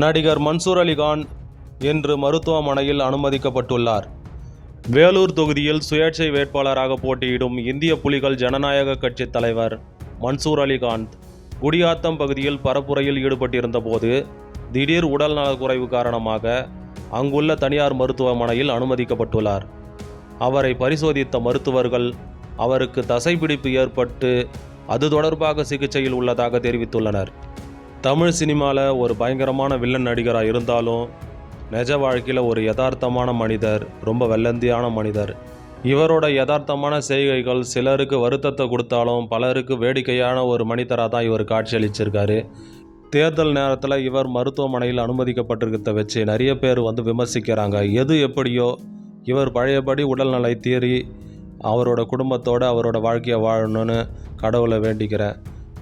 நடிகர் மன்சூர் அலிகான் இன்று மருத்துவமனையில் அனுமதிக்கப்பட்டுள்ளார். வேலூர் தொகுதியில் சுயேட்சை வேட்பாளராக போட்டியிடும் இந்திய புலிகள் ஜனநாயக கட்சி தலைவர் மன்சூர் அலிகாந்த் குடியாத்தம் பகுதியில் பரப்புரையில் ஈடுபட்டிருந்த போது திடீர் உடல் நலக்குறைவு காரணமாக அங்குள்ள தனியார் மருத்துவமனையில் அனுமதிக்கப்பட்டுள்ளார். அவரை பரிசோதித்த மருத்துவர்கள் அவருக்கு தசைப்பிடிப்பு ஏற்பட்டு அது தொடர்பாக சிகிச்சையில் உள்ளதாக தெரிவித்துள்ளனர். தமிழ் சினிமாவில் ஒரு பயங்கரமான வில்லன் நடிகராக இருந்தாலும் நிஜ வாழ்க்கையில் ஒரு யதார்த்தமான மனிதர் ரொம்ப வெள்ளந்தியான மனிதர். இவரோட யதார்த்தமான செய்கைகள் சிலருக்கு வருத்தத்தை கொடுத்தாலும் பலருக்கு வேடிக்கையான ஒரு மனிதராக தான் இவர் காட்சியளிச்சிருக்காரு. தேர்தல் நேரத்தில் இவர் மருத்துவமனையில் அனுமதிக்கப்பட்டிருக்கிறத வச்சு நிறைய பேர் வந்து விமர்சிக்கிறாங்க. எது எப்படியோ இவர் பழையபடி உடல்நலை தீறி அவரோட குடும்பத்தோடு அவரோட வாழ்க்கையை வாழணும்னு கடவுளை வேண்டிக்கிறேன்.